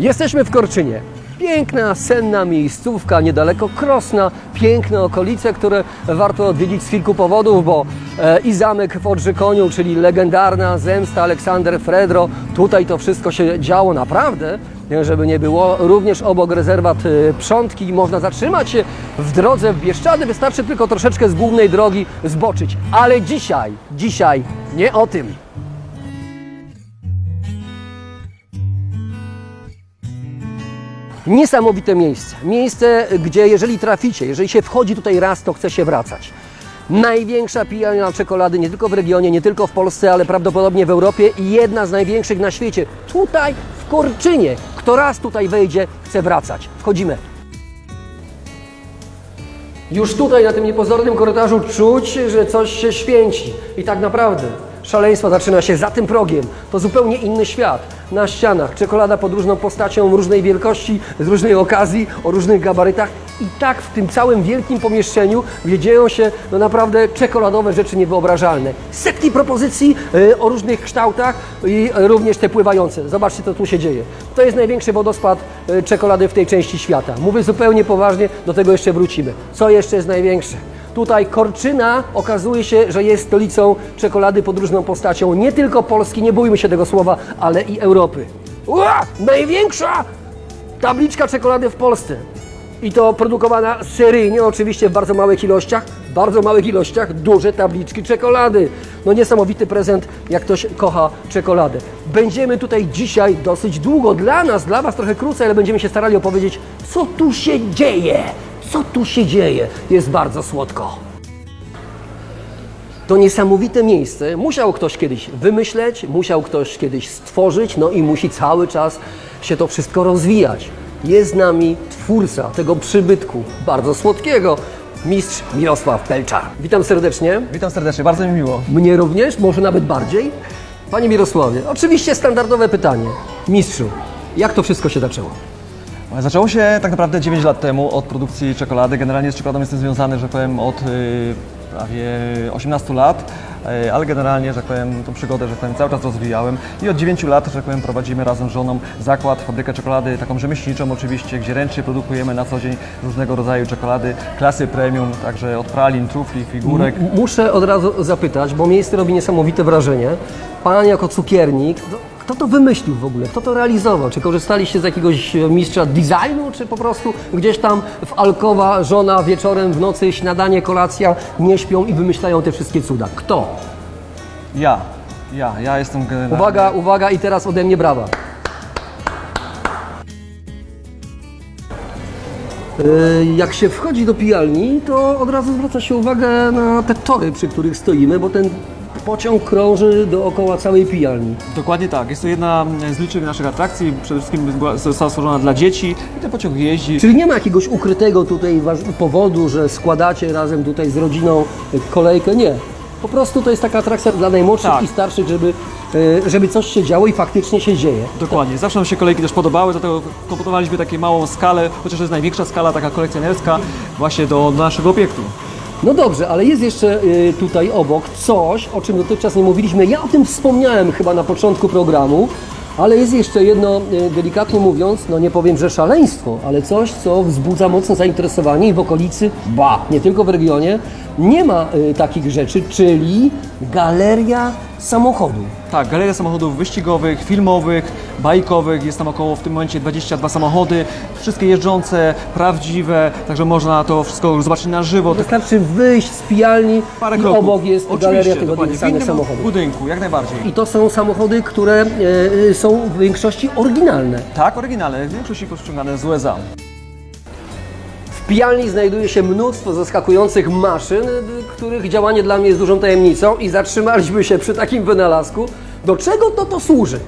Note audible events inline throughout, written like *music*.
Jesteśmy w Korczynie. Piękna, senna miejscówka, niedaleko Krosna, piękne okolice, które warto odwiedzić z kilku powodów, bo e, i zamek w Odrzykoniu, czyli legendarna zemsta Aleksander Fredro, tutaj to wszystko się działo naprawdę, nie, żeby nie było. Również obok rezerwat e, Przątki można zatrzymać się w drodze w Bieszczady, wystarczy tylko troszeczkę z głównej drogi zboczyć. Ale dzisiaj, dzisiaj nie o tym. Niesamowite miejsce. Miejsce, gdzie jeżeli traficie, jeżeli się wchodzi tutaj raz, to chce się wracać. Największa pijalnia czekolady nie tylko w regionie, nie tylko w Polsce, ale prawdopodobnie w Europie i jedna z największych na świecie. Tutaj w Korczynie. Kto raz tutaj wejdzie, chce wracać. Wchodzimy. Już tutaj na tym niepozornym korytarzu czuć, że coś się święci. I tak naprawdę szaleństwo zaczyna się za tym progiem. To zupełnie inny świat. Na ścianach czekolada pod różną postacią, różnej wielkości, z różnej okazji, o różnych gabarytach. I tak w tym całym wielkim pomieszczeniu gdzie dzieją się no naprawdę czekoladowe rzeczy niewyobrażalne. Setki propozycji y, o różnych kształtach i y, również te pływające. Zobaczcie, co tu się dzieje. To jest największy wodospad y, czekolady w tej części świata. Mówię zupełnie poważnie, do tego jeszcze wrócimy. Co jeszcze jest największe? Tutaj Korczyna okazuje się, że jest stolicą czekolady pod różną postacią nie tylko Polski, nie bójmy się tego słowa, ale i Europy. Ua! Największa tabliczka czekolady w Polsce. I to produkowana seryjnie, oczywiście w bardzo małych ilościach, bardzo małych ilościach, duże tabliczki czekolady. No niesamowity prezent, jak ktoś kocha czekoladę. Będziemy tutaj dzisiaj dosyć długo, dla nas, dla Was trochę krócej, ale będziemy się starali opowiedzieć, co tu się dzieje. Co tu się dzieje? Jest bardzo słodko. To niesamowite miejsce musiał ktoś kiedyś wymyśleć, musiał ktoś kiedyś stworzyć, no i musi cały czas się to wszystko rozwijać. Jest z nami twórca tego przybytku, bardzo słodkiego, mistrz Mirosław Pelczar. Witam serdecznie. Witam serdecznie, bardzo mi miło. Mnie również, może nawet bardziej. Panie Mirosławie, oczywiście standardowe pytanie. Mistrzu, jak to wszystko się zaczęło? Zaczęło się tak naprawdę 9 lat temu od produkcji czekolady. Generalnie z czekoladą jestem związany, że powiem, od y, prawie 18 lat, ale generalnie, że powiem, tą przygodę, że powiem, cały czas rozwijałem i od 9 lat, że powiem, prowadzimy razem z żoną zakład, fabrykę czekolady, taką rzemieślniczą oczywiście, gdzie ręcznie produkujemy na co dzień różnego rodzaju czekolady, klasy premium, także od pralin, trufli, figurek. M- Muszę od razu zapytać, bo miejsce robi niesamowite wrażenie. Pan jako cukiernik, to- kto to wymyślił w ogóle? Kto to realizował? Czy korzystaliście z jakiegoś e, mistrza designu, czy po prostu gdzieś tam w alkowa żona wieczorem, w nocy, śniadanie, kolacja, nie śpią i wymyślają te wszystkie cuda? Kto? Ja, ja, ja jestem generalnie... Uwaga, uwaga i teraz ode mnie brawa. E, Jak się wchodzi do pijalni, to od razu zwraca się uwagę na te tory, przy których stoimy, bo ten pociąg krąży dookoła całej pijalni. Dokładnie tak. Jest to jedna z licznych naszych atrakcji. Przede wszystkim była- została stworzona dla dzieci i ten pociąg jeździ. Czyli nie ma jakiegoś ukrytego tutaj waż- powodu, że składacie razem tutaj z rodziną kolejkę, nie. Po prostu to jest taka atrakcja dla najmłodszych Tak. i starszych, żeby, e, żeby coś się działo i faktycznie się dzieje. Dokładnie. Zawsze nam się kolejki też podobały, dlatego komponowaliśmy taką małą skalę, chociaż to jest największa skala, taka kolekcjonerska, właśnie do naszego obiektu. No dobrze, ale jest jeszcze y, tutaj obok coś, o czym dotychczas nie mówiliśmy. Ja o tym wspomniałem chyba na początku programu, ale jest jeszcze jedno, y, delikatnie mówiąc, no nie powiem, że szaleństwo, ale coś, co wzbudza mocne zainteresowanie i w okolicy, ba, nie tylko w regionie, nie ma y, takich rzeczy, czyli galeria samochodów. Tak, galeria samochodów wyścigowych, filmowych, bajkowych. Jest tam około w tym momencie 22 samochody. Wszystkie jeżdżące, prawdziwe, także można to wszystko zobaczyć na żywo. Wystarczy wyjść z pijalni parę i kroków. obok jest Oczywiście, galeria tego dokładnie. W samych innym samochodów. budynku, jak najbardziej. I to są samochody, które e, są w większości oryginalne. Tak, oryginalne, w większości pościągane z USA. W pijalni znajduje się mnóstwo zaskakujących maszyn, y, których działanie dla mnie jest dużą tajemnicą i zatrzymaliśmy się przy takim wynalazku. Do czego to to służy?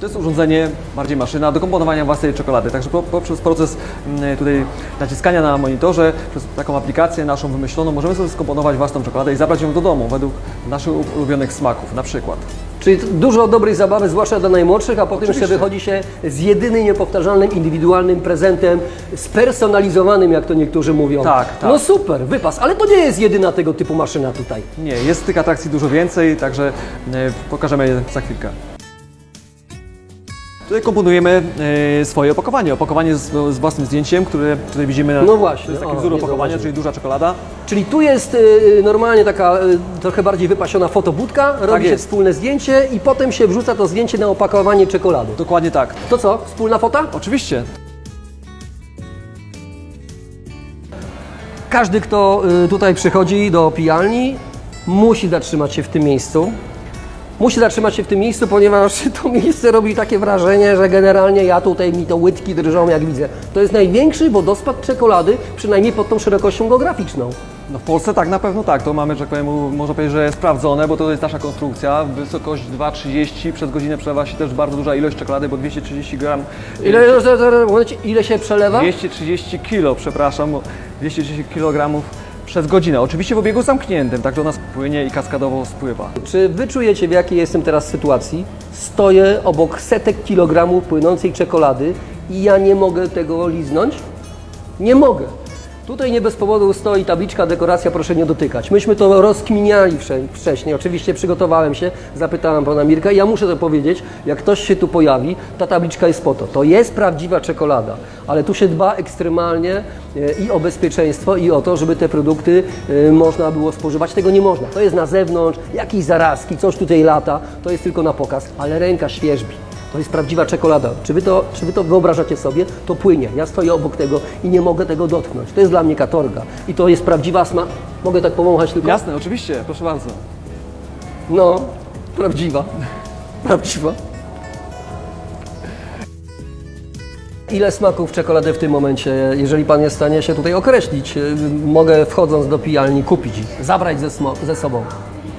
To jest urządzenie, bardziej maszyna, do komponowania własnej czekolady. Także po- poprzez proces mm, tutaj naciskania na monitorze, przez taką aplikację naszą wymyśloną, możemy sobie skomponować własną czekoladę i zabrać ją do domu według naszych ulubionych smaków na przykład. Czyli dużo dobrej zabawy, zwłaszcza dla najmłodszych, a potem jeszcze wychodzi się z jedynym, niepowtarzalnym, indywidualnym prezentem, spersonalizowanym, jak to niektórzy mówią. Tak, tak. No super, wypas, ale to nie jest jedyna tego typu maszyna tutaj. Nie, jest tych atrakcji dużo więcej, także e, pokażemy je za chwilkę. Tutaj komponujemy e, swoje opakowanie. Opakowanie z, z własnym zdjęciem, które tutaj widzimy. na- No właśnie, To jest taki o, wzór nie opakowania, zauważyłem. czyli duża czekolada. Czyli tu jest y, normalnie taka y, trochę bardziej wypasiona fotobudka, robi się jest. wspólne zdjęcie i potem się wrzuca to zdjęcie na opakowanie czekolady. Dokładnie tak. To co, wspólna fota? Oczywiście. Każdy, kto y, tutaj przychodzi do pijalni, musi zatrzymać się w tym miejscu. Musi zatrzymać się w tym miejscu, ponieważ *laughs* to miejsce robi takie wrażenie, że generalnie ja tutaj mi to łydki drżą, jak widzę. To jest największy wodospad czekolady, przynajmniej pod tą szerokością geograficzną. No w Polsce tak, na pewno tak. To mamy, że tak powiem, można powiedzieć, że sprawdzone, bo to jest nasza konstrukcja. Wysokość 2,30, przez godzinę przelewa się też bardzo duża ilość czekolady, bo 230 gram. Ile, momencie, ile się przelewa? 230 kilo, przepraszam, bo 230 kg przez godzinę. Oczywiście w obiegu zamkniętym, tak to nas płynie i kaskadowo spływa. Czy wy czujecie, w jakiej jestem teraz sytuacji? Stoję obok setek kilogramów płynącej czekolady i ja nie mogę tego liznąć? Nie mogę. Tutaj nie bez powodu stoi tabliczka dekoracja, proszę nie dotykać. Myśmy to rozkminiali wcześniej. Oczywiście przygotowałem się, zapytałem pana Mirka i ja muszę to powiedzieć, jak ktoś się tu pojawi, ta tabliczka jest po to. To jest prawdziwa czekolada, ale tu się dba ekstremalnie e, i o bezpieczeństwo i o to, żeby te produkty e, można było spożywać. Tego nie można. To jest na zewnątrz, jakieś zarazki, coś tutaj lata, to jest tylko na pokaz, ale ręka świeżbi. To jest prawdziwa czekolada. Czy wy, to, czy wy to wyobrażacie sobie? To płynie. Ja stoję obok tego i nie mogę tego dotknąć. To jest dla mnie katorga. I to jest prawdziwa sma... Mogę tak powąchać tylko? Jasne, oczywiście, proszę bardzo. No, prawdziwa. *laughs* Prawdziwa. Ile smaków czekolady w tym momencie, jeżeli Pan jest w stanie się tutaj określić, y, mogę wchodząc do pijalni kupić, zabrać ze, ze sobą?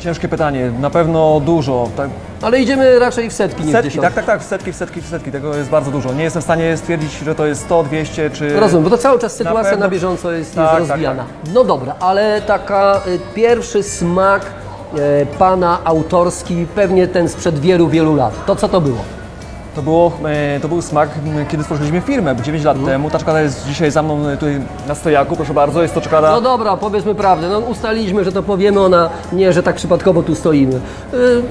Ciężkie pytanie, na pewno dużo. Tak, Ale idziemy raczej w setki niż w setki, dziesiątki. tak, tak, tak, w setki, w setki, w setki, tego jest bardzo dużo. Nie jestem w stanie stwierdzić, że to jest 100, 200 czy... Rozumiem, bo to cały czas sytuacja na, pewno- bieżąco jest, Tak, jest tak, rozwijana. No dobra, ale taka y, pierwszy smak y, Pana autorski, pewnie ten sprzed wielu, wielu lat. To co to było? To, było, e, to był smak, m, kiedy stworzyliśmy firmę 9 lat Mhm. temu. Ta czekolada jest dzisiaj za mną e, tutaj na stojaku, proszę bardzo. Jest to czekolada No dobra, powiedzmy prawdę. No ustaliliśmy, że to powiemy ona, nie, że tak przypadkowo tu stoimy. Y,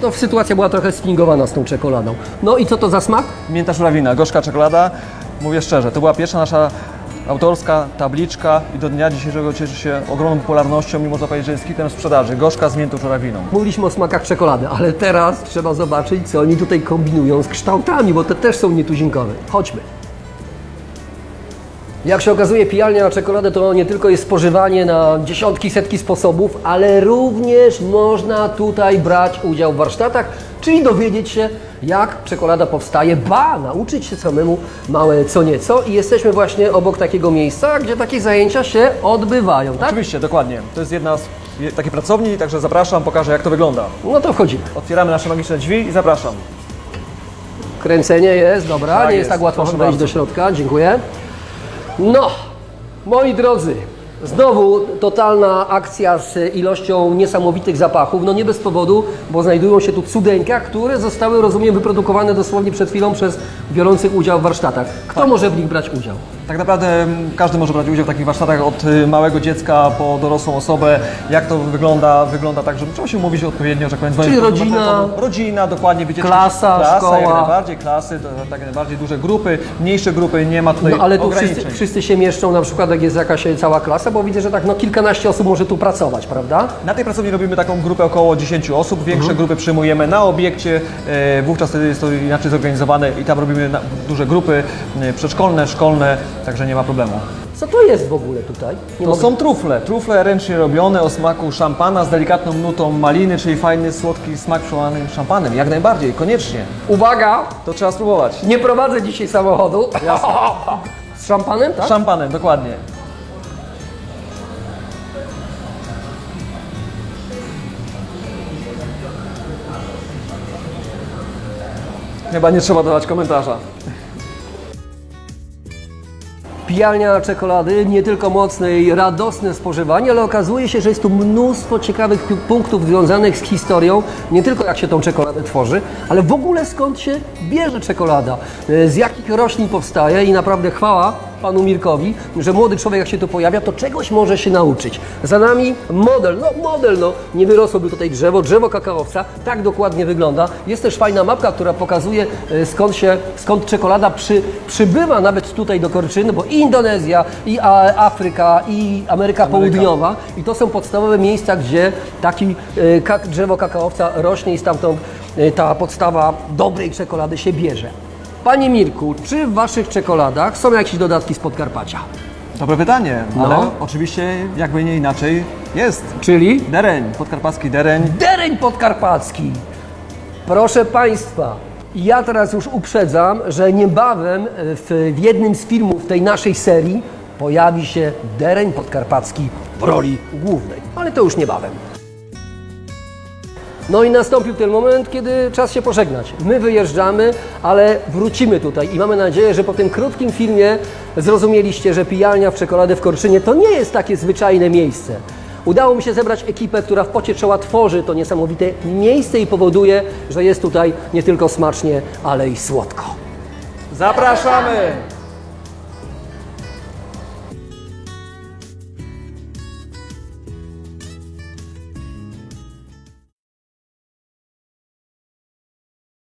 To sytuacja była trochę spingowana z tą czekoladą. No i co to za smak? mięta żurawina, gorzka czekolada. Mówię szczerze, to była pierwsza nasza autorska tabliczka i do dnia dzisiejszego cieszy się ogromną popularnością, mimo można powiedzieć, że jest hitem sprzedaży. Gorzka z miętą żurawiną. Mówiliśmy o smakach czekolady, ale teraz trzeba zobaczyć, co oni tutaj kombinują z kształtami, bo te też są nietuzinkowe. Chodźmy. Jak się okazuje, pijalnia na czekoladę to nie tylko jest spożywanie na dziesiątki, setki sposobów, ale również można tutaj brać udział w warsztatach, czyli dowiedzieć się, jak czekolada powstaje, ba, nauczyć się samemu małe co nieco. I jesteśmy właśnie obok takiego miejsca, gdzie takie zajęcia się odbywają, tak? Oczywiście, dokładnie. To jest jedna z takiej pracowni, także zapraszam, pokażę jak to wygląda. No to wchodzimy. Otwieramy nasze magiczne drzwi i zapraszam. Kręcenie jest, dobra, Tak nie jest jest, tak łatwo proszę wejść bardzo. do środka, dziękuję. No, moi drodzy, znowu totalna akcja z ilością niesamowitych zapachów, no nie bez powodu, bo znajdują się tu cudeńka, które zostały, rozumiem, wyprodukowane dosłownie przed chwilą przez biorących udział w warsztatach. Kto Tak. może w nich brać udział? Tak naprawdę mm, każdy może brać udział w takich warsztatach od y, małego dziecka po dorosłą osobę. Jak to wygląda? Wygląda tak, że trzeba się umówić odpowiednio, że tak powiem, Czyli rodzina. Rodzina, dokładnie. wycieczki- klasa, klasa, szkoła. Jak najbardziej, klasy, tak najbardziej duże grupy, mniejsze grupy, nie ma tutaj No ale tu wszyscy, wszyscy się mieszczą, na przykład jak jest jakaś cała klasa, bo widzę, że tak no kilkanaście osób może tu pracować, prawda? Na tej pracowni robimy taką grupę około 10 osób. Większe Mhm. grupy przyjmujemy na obiekcie, e, wówczas wtedy jest to inaczej zorganizowane i tam robimy duże grupy e, przedszkolne, szkolne, także nie ma problemu. Co to jest w ogóle tutaj? Nie To mogę- są trufle, trufle ręcznie robione o smaku szampana z delikatną nutą maliny, czyli fajny, słodki smak przełamany szampanem. Jak najbardziej, koniecznie. Uwaga, To trzeba spróbować. Nie prowadzę dzisiaj samochodu. *laughs* Z szampanem, tak? Szampanem, dokładnie. Chyba nie trzeba dawać komentarza. Pijalnia czekolady, nie tylko mocne i radosne spożywanie, ale okazuje się, że jest tu mnóstwo ciekawych punktów związanych z historią, nie tylko jak się tą czekoladę tworzy, ale w ogóle skąd się bierze czekolada, e, z jakich roślin powstaje i naprawdę chwała panu Mirkowi, że młody człowiek jak się tu pojawia, to czegoś może się nauczyć. Za nami model, no model, no nie wyrosłoby tutaj drzewo, drzewo kakaowca, tak dokładnie wygląda. Jest też fajna mapka, która pokazuje e, skąd się, skąd czekolada przy, przybywa nawet tutaj do Korczyny, bo i Indonezja, i Afryka, i Ameryka, Południowa i to są podstawowe miejsca, gdzie taki e, drzewo kakaowca rośnie i stamtąd e, ta podstawa dobrej czekolady się bierze. Panie Mirku, czy w Waszych czekoladach są jakieś dodatki z Podkarpacia? Dobre pytanie, No. ale oczywiście jakby nie inaczej jest. Czyli? Dereń, podkarpacki dereń. Dereń podkarpacki. Proszę Państwa, ja teraz już uprzedzam, że niebawem e, w, w jednym z filmów tej naszej serii pojawi się dereń podkarpacki w roli głównej. Ale to już niebawem. No i nastąpił ten moment, kiedy czas się pożegnać. My wyjeżdżamy, ale wrócimy tutaj i mamy nadzieję, że po tym krótkim filmie zrozumieliście, że pijalnia w czekoladę w Korczynie to nie jest takie zwyczajne miejsce. Udało mi się zebrać ekipę, która w pocie czoła tworzy to niesamowite miejsce i powoduje, że jest tutaj nie tylko smacznie, ale i słodko. Zapraszamy!